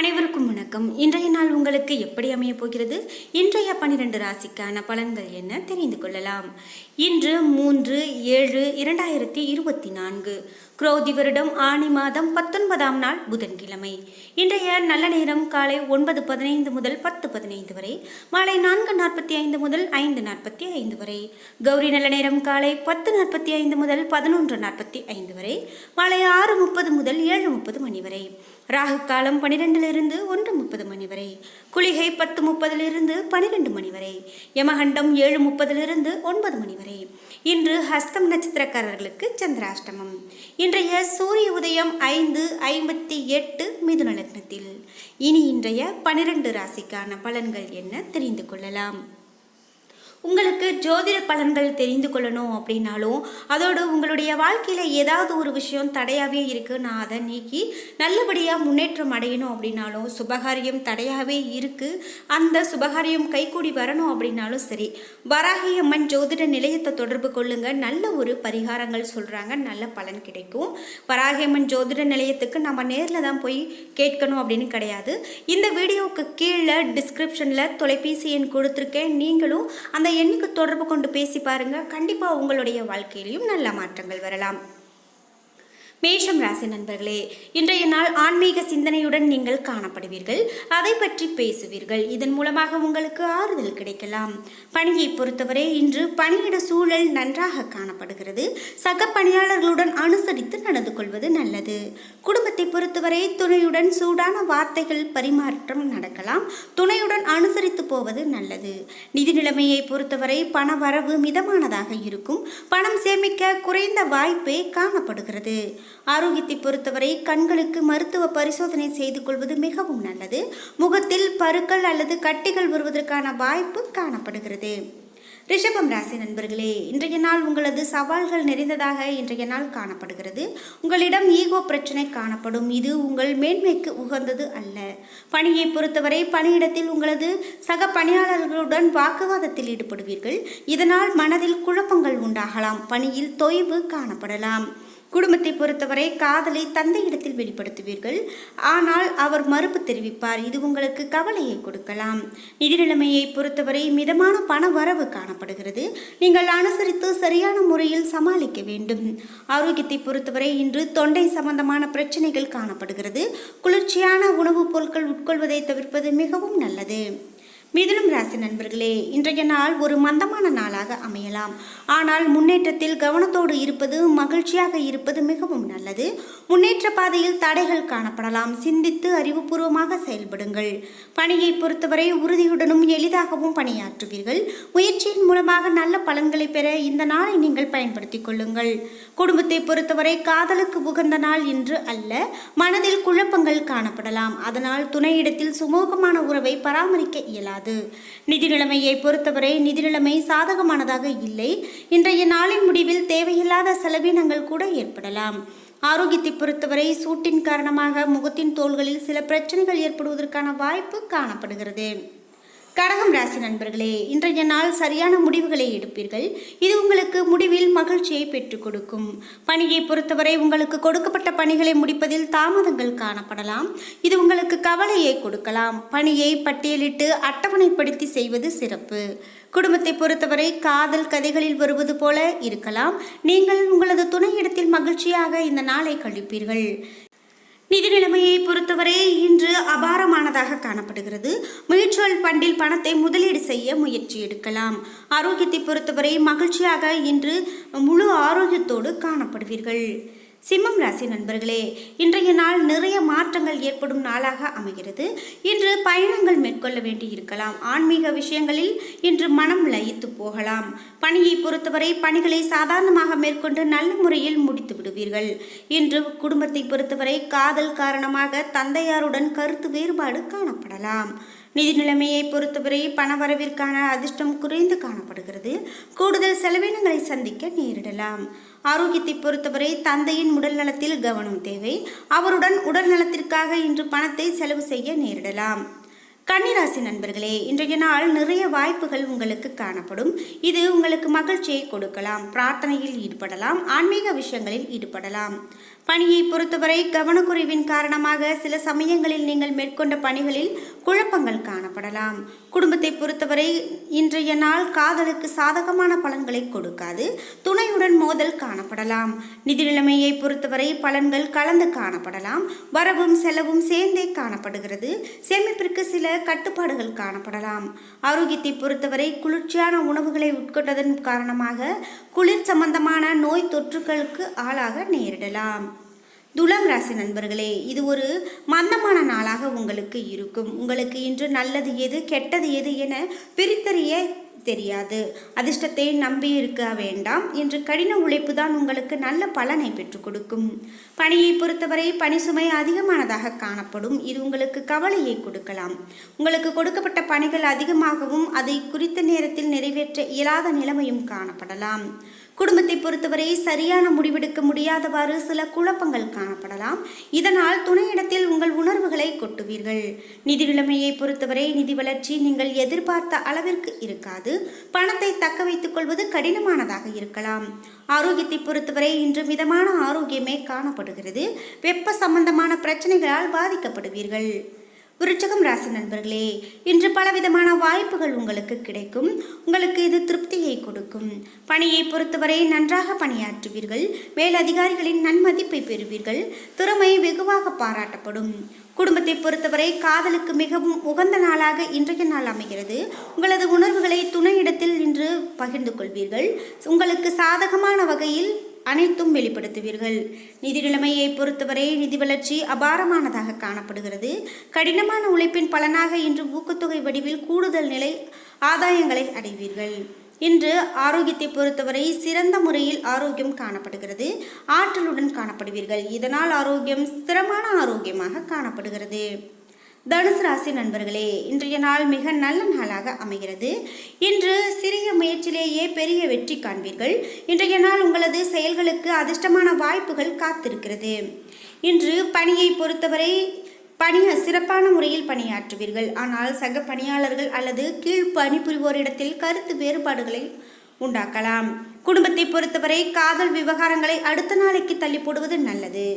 அனைவருக்கும் வணக்கம். இன்றைய நாள் உங்களுக்கு எப்படி அமையப் போகிறது? இன்றைய பன்னிரண்டு ராசிக்கான பலன்கள் என்ன தெரிந்து கொள்ளலாம். இன்று மூன்று ஏழு இரண்டாயிரத்தி இருபத்தி நான்கு. குரோதி வருடம் ஆணி மாதம் பத்தொன்பதாம் நாள் புதன்கிழமை. இன்றைய நல்ல நேரம் காலை ஒன்பது பதினைந்து முதல் பத்து பதினைந்து வரை மாலை நான்கு நாற்பத்தி ஐந்து முதல் ஐந்து நாற்பத்தி ஐந்து வரை கௌரி நல்ல நேரம் காலை பத்து நாற்பத்தி ஐந்து முதல் பதினொன்று நாற்பத்தி ஐந்து வரை மாலை ஆறு முப்பது முதல் ஏழு முப்பது மணி வரை. ராகு காலம் பனிரெண்டிலிருந்து ஒன்று முப்பது மணி வரை குளிகை பத்து முப்பதிலிருந்து பனிரெண்டு மணி வரை யமகண்டம் ஏழு முப்பதிலிருந்து ஒன்பது மணி வரை. இன்று ஹஸ்தம் நட்சத்திரக்காரர்களுக்கு சந்திராஷ்டமம். இன்றைய சூரிய உதயம் ஐந்து ஐம்பத்தி எட்டு மிதுன லக்னத்தில். இனி இன்றைய பனிரெண்டு ராசிக்கான பலன்கள் என்ன தெரிந்து கொள்ளலாம்? உங்களுக்கு ஜோதிட பலன்கள் தெரிந்து கொள்ளணும் அப்படின்னாலும் அதோடு உங்களுடைய வாழ்க்கையில் ஏதாவது ஒரு விஷயம் தடையாகவே இருக்குது நான் அதை நீக்கி நல்லபடியாக முன்னேற்றம் அடையணும் அப்படின்னாலும் சுபகாரியம் தடையாகவே இருக்குது அந்த சுபகாரியம் கைகூடி வரணும் அப்படின்னாலும் சரி வராகி அம்மன் ஜோதிட நிலையத்தை தொடர்பு கொள்ளுங்க. நல்ல ஒரு பரிகாரங்கள் சொல்கிறாங்க நல்ல பலன் கிடைக்கும். வராகி அம்மன் ஜோதிட நிலையத்துக்கு நம்ம நேரில் தான் போய் கேட்கணும் அப்படின்னு கிடையாது. இந்த வீடியோவுக்கு கீழே டிஸ்கிரிப்ஷனில் தொலைபேசி எண் கொடுத்துருக்கேன். நீங்களும் அந்த எண்ணுக்கு தொடர்பு கொண்டு பேசி பாருங்க. கண்டிப்பாக உங்களுடைய வாழ்க்கையிலையும் நல்ல மாற்றங்கள் வரலாம். மேஷம் ராசி நண்பர்களே இன்றைய நாள் ஆன்மீக சிந்தனையுடன் நீங்கள் காணப்படுவீர்கள். அதை பற்றி பேசுவீர்கள். இதன் மூலமாக உங்களுக்கு ஆறுதல் கிடைக்கலாம். பணியை பொறுத்தவரை இன்று பணியிட சூழல் நன்றாக காணப்படுகிறது. சக பணியாளர்களுடன் அனுசரித்து நடந்து கொள்வது நல்லது. குடும்பத்தை பொறுத்தவரை துணையுடன் சூடான வார்த்தைகள் பரிமாற்றம் நடக்கலாம். துணையுடன் அனுசரித்து போவது நல்லது. நிதி நிலைமையை பொறுத்தவரை பண வரவு மிதமானதாக இருக்கும். பணம் சேமிக்க குறைந்த வாய்ப்பே காணப்படுகிறது. ஆரோக்கியத்தை பொறுத்தவரை கண்களுக்கு மருத்துவ பரிசோதனை செய்து கொள்வது மிகவும் நல்லது. முகத்தில் பருக்கள் அல்லது கட்டிகள் வருவதற்கான வாய்ப்பு காணப்படுகிறது. ரிஷபம் ராசி நண்பர்களே இன்றைய நாள் உங்களது சவால்கள் நிறைந்ததாக இன்றைய நாள் காணப்படுகிறது. உங்களிடம் ஈகோ பிரச்சனை காணப்படும். இது உங்கள் மேன்மைக்கு உகந்தது அல்ல. பணியை பொறுத்தவரை பணியிடத்தில் உங்களது சக பணியாளர்களுடன் வாக்குவாதத்தில் ஈடுபடுவீர்கள். இதனால் மனதில் குழப்பங்கள் உண்டாகலாம். பணியில் தொய்வு காணப்படலாம். குடும்பத்தை பொறுத்தவரை காதலை தந்தையிடத்தில் வெளிப்படுத்துவீர்கள். ஆனால் அவர் மறுப்பு தெரிவிப்பார். இது உங்களுக்கு கவலையை கொடுக்கலாம். நிதிநிலைமையை பொறுத்தவரை மிதமான பண வரவு காணப்படுகிறது. நீங்கள் அனுசரித்து சரியான முறையில் சமாளிக்க வேண்டும். ஆரோக்கியத்தை பொறுத்தவரை இன்று தொண்டை சம்பந்தமான பிரச்சனைகள் காணப்படுகிறது. குளிர்ச்சியான உணவுப் பொருட்கள் உட்கொள்வதை தவிர்ப்பது மிகவும் நல்லது. மிதுனம் ராசி நண்பர்களே இன்றைய நாள் ஒரு மந்தமான நாளாக அமையலாம். ஆனால் முன்னேற்றத்தில் கவனத்தோடு இருப்பது மகிழ்ச்சியாக இருப்பது மிகவும் நல்லது. முன்னேற்ற பாதையில் தடைகள் காணப்படலாம். சிந்தித்து அறிவுபூர்வமாக செயல்படுங்கள். பணியை பொறுத்தவரை உறுதியுடனும் எளிதாகவும் பணியாற்றுவீர்கள். முயற்சியின் மூலமாக நல்ல பலன்களை பெற இந்த நாளை நீங்கள் பயன்படுத்திக் கொள்ளுங்கள். குடும்பத்தை பொறுத்தவரை காதலுக்கு உகந்த நாள் இன்று அல்ல. மனதில் குழப்பங்கள் காணப்படலாம். அதனால் துணையிடத்தில் சுமூகமான உறவை பராமரிக்க இயலாது. நிதி நிலைமையை பொறுத்தவரை நிதி நிலைமை சாதகமானதாக இல்லை. இன்றைய நாளின் முடிவில் தேவையில்லாத செலவினங்கள் கூட ஏற்படலாம். ஆரோக்கியத்தை பொறுத்தவரை சூட்டின் காரணமாக முகத்தின் தோள்களில் சில பிரச்சனைகள் ஏற்படுவதற்கான வாய்ப்பு காணப்படுகிறது. கடகம் ராசி நண்பர்களே இன்றைய நாள் சரியான முடிவுகளை எடுப்பீர்கள். இது உங்களுக்கு முடிவில் மகிழ்ச்சியை பெற்றுக் கொடுக்கும். பணியை பொறுத்தவரை உங்களுக்கு கொடுக்கப்பட்ட பணிகளை முடிப்பதில் தாமதங்கள் காணப்படலாம். இது உங்களுக்கு கவலையை கொடுக்கலாம். பணியை பட்டியலிட்டு அட்டவணைப்படுத்தி செய்வது சிறப்பு. குடும்பத்தை பொறுத்தவரை காதல் கதைகளில் வருவது போல இருக்கலாம். நீங்கள் உங்களது துணையிடத்தில் மகிழ்ச்சியாக இந்த நாளை கழிப்பீர்கள். நிதி நிலைமையை பொறுத்தவரை இன்று அபாரமானதாக காணப்படுகிறது. மியூச்சுவல் ஃபண்டில் பணத்தை முதலீடு செய்ய முயற்சி எடுக்கலாம். ஆரோக்கியத்தை பொறுத்தவரை மகிழ்ச்சியாக இன்று முழு ஆரோக்கியத்தோடு காணப்படுவீர்கள். சிம்மம் ராசி நண்பர்களே இன்றைய நாள் நிறைய மாற்றங்கள் ஏற்படும் நாளாக அமைகிறது. இன்று பயணங்கள் மேற்கொள்ள வேண்டி இருக்கலாம். ஆன்மீக விஷயங்களில் இன்று மனம் லயித்து போகலாம். பணியை பொறுத்தவரை பணிகளை சாதாரணமாக மேற்கொண்டு நல்ல முறையில் முடித்து விடுவீர்கள். இன்று குடும்பத்தை பொறுத்தவரை காதல் காரணமாக தந்தையாருடன் கருத்து வேறுபாடு காணப்படலாம். நிதி நிலைமையை பொறுத்தவரை பணவரவிற்கான அதிர்ஷ்டம் குறைந்து காணப்படுகிறது. கூடுதல் செலவினங்களை சந்திக்க நேரிடலாம். ஆரோக்கியத்தை பொறுத்தவரை தந்தையின் உடல் நலத்தில் கவனம் தேவை. அவருடன் உடல் நலத்திற்காக இன்று பணத்தை செலவு செய்ய நேரிடலாம். கன்னிராசி நண்பர்களே இன்றைய நாள் நிறைய வாய்ப்புகள் உங்களுக்கு காணப்படும். இது உங்களுக்கு மகிழ்ச்சியை கொடுக்கலாம் பிரார்த்தனையில் ஈடுபடலாம் ஆன்மீக விஷயங்களில் ஈடுபடலாம். பணியை பொறுத்தவரை கவனக்குறைவின் காரணமாக சில சமயங்களில் நீங்கள் மேற்கொண்ட பணிகளில் குழப்பங்கள் காணப்படலாம். குடும்பத்தை பொறுத்தவரை இன்றைய நாள் காதலுக்கு சாதகமான பலன்களை கொடுக்காது. துணையுடன் மோதல் காணப்படலாம். நிதி நிலைமையை பொறுத்தவரை பலன்கள் கலந்து காணப்படலாம். வரவும் செலவும் சேர்ந்தே காணப்படுகிறது. சேமிப்பிற்கு சில கட்டுப்பாடுகள் காணப்படலாம். ஆரோக்கியத்தை பொறுத்தவரை குளிர்ச்சியான உணவுகளை உட்கொண்டதன் காரணமாக குளிர் சம்பந்தமான நோய் தொற்றுகளுக்கு ஆளாக நேரிடலாம். துலாம் ராசி நண்பர்களே இது ஒரு மந்தமான நாளாக உங்களுக்கு இருக்கும். உங்களுக்கு இன்று நல்லது எது கெட்டது எது என பிரித்தறிய தெரியாது. அதிர்ஷ்டத்தை நம்பி இருக்க வேண்டாம். என்று கடின உழைப்பு தான் உங்களுக்கு நல்ல பலனை பெற்றுக் கொடுக்கும். பணியை பொறுத்தவரை பணி சுமை அதிகமானதாக காணப்படும். இது உங்களுக்கு கவலையை கொடுக்கலாம். உங்களுக்கு கொடுக்கப்பட்ட பணிகள் அதிகமாகவும் அதை குறித்த நேரத்தில் நிறைவேற்ற இயலாத நிலைமையும் காணப்படலாம். குடும்பத்தை பொறுத்தவரை சரியான முடிவெடுக்க முடியாதவாறு சில குழப்பங்கள் காணப்படலாம். இதனால் துணையிடத்தில் உங்கள் உணர்வுகளை கொட்டுவீர்கள். நிதி நிலைமையை பொறுத்தவரை நிதி வளர்ச்சி நீங்கள் எதிர்பார்த்த அளவிற்கு இருக்காது. பணத்தை தக்க வைத்துக் கொள்வது கடினமானதாக இருக்கலாம். ஆரோக்கியத்தை பொறுத்தவரை இன்று மிதமான ஆரோக்கியமே காணப்படுகிறது. வெப்ப சம்பந்தமான பிரச்சனைகளால் பாதிக்கப்படுவீர்கள். விருச்சகம் ராசி நண்பர்களே இன்று பலவிதமான வாய்ப்புகள் உங்களுக்கு கிடைக்கும். உங்களுக்கு இது திருப்தியை கொடுக்கும். பணியை பொறுத்தவரை நன்றாக பணியாற்றுவீர்கள். மேலதிகாரிகளின் நன்மதிப்பை பெறுவீர்கள். திறமை வெகுவாக பாராட்டப்படும். குடும்பத்தை பொறுத்தவரை காதலுக்கு மிகவும் உகந்த நாளாக இன்றைய நாள் அமைகிறது. உங்களது உணர்வுகளை துணையிடத்தில் இன்று பகிர்ந்து கொள்வீர்கள். உங்களுக்கு சாதகமான வகையில் அனைத்தும் வெளிப்படுத்துவீர்கள். நிதி நிலைமையை பொறுத்தவரை நிதி வளர்ச்சி அபாரமானதாக காணப்படுகிறது. கடினமான உழைப்பின் பலனாக இன்று ஊக்கத்தொகை வடிவில் கூடுதல் நிலை ஆதாயங்களை அடைவீர்கள். இன்று ஆரோக்கியத்தை பொறுத்தவரை சிறந்த முறையில் ஆரோக்கியம் காணப்படுகிறது. ஆற்றலுடன் காணப்படுவீர்கள். இதனால் ஆரோக்கியம் ஸ்திரமான ஆரோக்கியமாக காணப்படுகிறது. தனுசு ராசி நண்பர்களே இன்றைய நாள் மிக நல்ல நாளாக அமைகிறது. இன்று சிறிய முயற்சியிலேயே பெரிய வெற்றி காண்பீர்கள். இன்றைய நாள் உங்களது செயல்களுக்கு அதிர்ஷ்டமான வாய்ப்புகள் காத்திருக்கிறது. இன்று பணியை பொறுத்தவரை பணிய சிறப்பான முறையில் பணியாற்றுவீர்கள். ஆனால் சக பணியாளர்கள் அல்லது கீழ் பணிபுரிவோரிடத்தில் கருத்து வேறுபாடுகளை உண்டாக்கலாம். குடும்பத்தை பொறுத்தவரை காதல் விவகாரங்களை அடுத்த நாளைக்கு தள்ளி போடுவது நல்லது.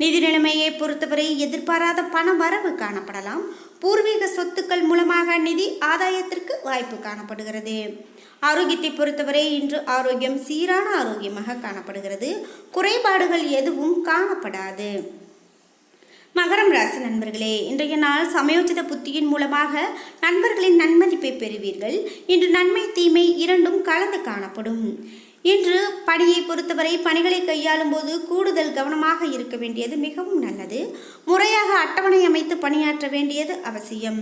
நிதி நிலைமையை பொறுத்தவரை எதிர்பாராத பண வரவு காணப்படலாம். பூர்வீக சொத்துக்கள் மூலமாக நிதி ஆதாயத்திற்கு வாய்ப்பு காணப்படுகிறது. ஆரோக்கியத்தை பொறுத்தவரை இன்று ஆரோக்கியம் சீரான ஆரோக்கியமாக காணப்படுகிறது. குறைபாடுகள் எதுவும் காணப்படாது. மகரம் ராசி நண்பர்களே இன்றைய நாள் சமயோச்சித புத்தியின் மூலமாக நண்பர்களின் நன்மதிப்பை பெறுவீர்கள். இன்று நன்மை தீமை இரண்டும் கலந்து காணப்படும். இன்று பணியை பொறுத்தவரை பணிகளை கையாளும் போது கூடுதல் கவனமாக இருக்க வேண்டியது மிகவும் நல்லது. முறையாக அட்டவணை அமைத்து பணியாற்ற வேண்டியது அவசியம்.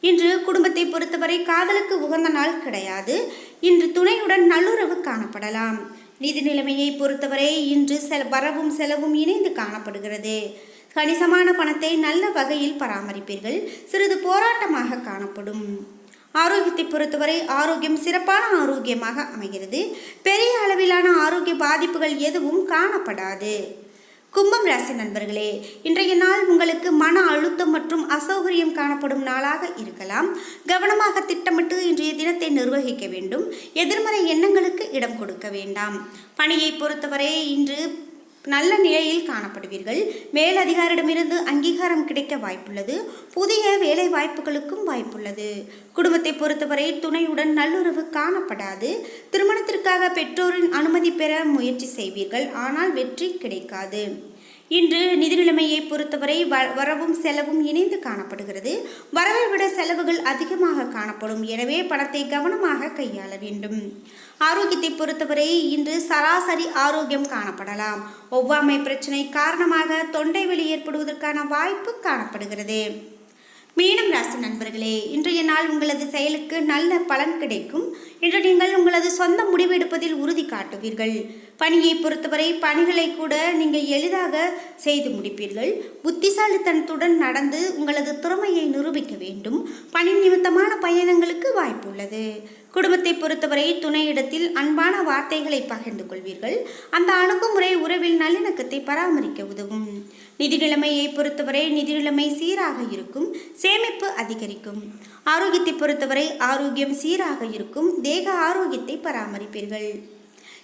இன்று குடும்பத்தை பொறுத்தவரை காதலுக்கு உகந்த நாள் கிடையாது. இன்று துணையுடன் நல்லுறவு காணப்படலாம். நிதி நிலைமையை பொறுத்தவரை இன்று செல வரவும் செலவும் இணைந்து காணப்படுகிறது. கணிசமான பணத்தை நல்ல வகையில் பராமரிப்பீர்கள். சிறிது போராட்டமாக காணப்படும். ஆரோக்கியத்தை பொறுத்தவரை ஆரோக்கியம் சிறப்பான ஆரோக்கியமாக அமைகிறது. பெரிய அளவிலான ஆரோக்கிய பாதிப்புகள் எதுவும் காணப்படாது. கும்பம் ராசி நண்பர்களே இன்றைய நாள் உங்களுக்கு மன அழுத்தம் மற்றும் அசௌகரியம் காணப்படும் நாளாக இருக்கலாம். கவனமாக திட்டமிட்டு இன்றைய தினத்தை நிர்வகிக்க வேண்டும். எதிர்மறை எண்ணங்களுக்கு இடம் கொடுக்க வேண்டாம். பணியை பொறுத்தவரை இன்று நல்ல நிலையில் காணப்படுவீர்கள். மேலதிகாரிடமிருந்து அங்கீகாரம் கிடைக்க வாய்ப்புள்ளது. புதிய வேலை வாய்ப்புகளுக்கும் வாய்ப்புள்ளது. குடும்பத்தை பொறுத்தவரை துணையுடன் நல்லுறவு காணப்படாது. திருமணத்திற்காக பெற்றோரின் அனுமதி பெற முயற்சி செய்வீர்கள். ஆனால் வெற்றி கிடைக்காது. இன்று நிதி நிலைமையை பொறுத்தவரை வ வரவும் செலவும் இணைந்து காணப்படுகிறது. வரவை விட செலவுகள் அதிகமாக காணப்படும். எனவே பணத்தை கவனமாக கையாள வேண்டும். ஆரோக்கியத்தை பொறுத்தவரை இன்று சராசரி ஆரோக்கியம் காணப்படலாம். ஒவ்வாமை பிரச்சனை காரணமாக தொண்டை வெளி ஏற்படுவதற்கான வாய்ப்பு காணப்படுகிறது. மீனம் ராசி நண்பர்களே இன்றைய நாள் உங்களது செயலுக்கு நல்ல பலன் கிடைக்கும் இன்று நீங்கள் உங்களது சொந்த முடிவெடுப்பதில் உறுதி காட்டுவீர்கள். பணியை பொறுத்தவரை பணிகளை கூட நீங்கள் எளிதாக செய்து முடிப்பீர்கள். புத்திசாலித்தனத்துடன் நடந்து உங்களது திறமையை நிரூபிக்க வேண்டும். பணி நிமித்தமான பயணங்களுக்கு வாய்ப்புள்ளது குடும்பத்தை பொறுத்தவரை துணையிடத்தில் அன்பான வார்த்தைகளை பகிர்ந்து கொள்வீர்கள். அந்த அணுகுமுறை உறவில் நல்லிணக்கத்தை பராமரிக்க உதவும். நிதி நிலைமையை பொறுத்தவரை நிதி நிலைமை சீராக இருக்கும் சேமிப்பு அதிகரிக்கும். ஆரோக்கியத்தை பொறுத்தவரை ஆரோக்கியம் சீராக இருக்கும் தேக ஆரோக்கியத்தை பராமரிப்பீர்கள்.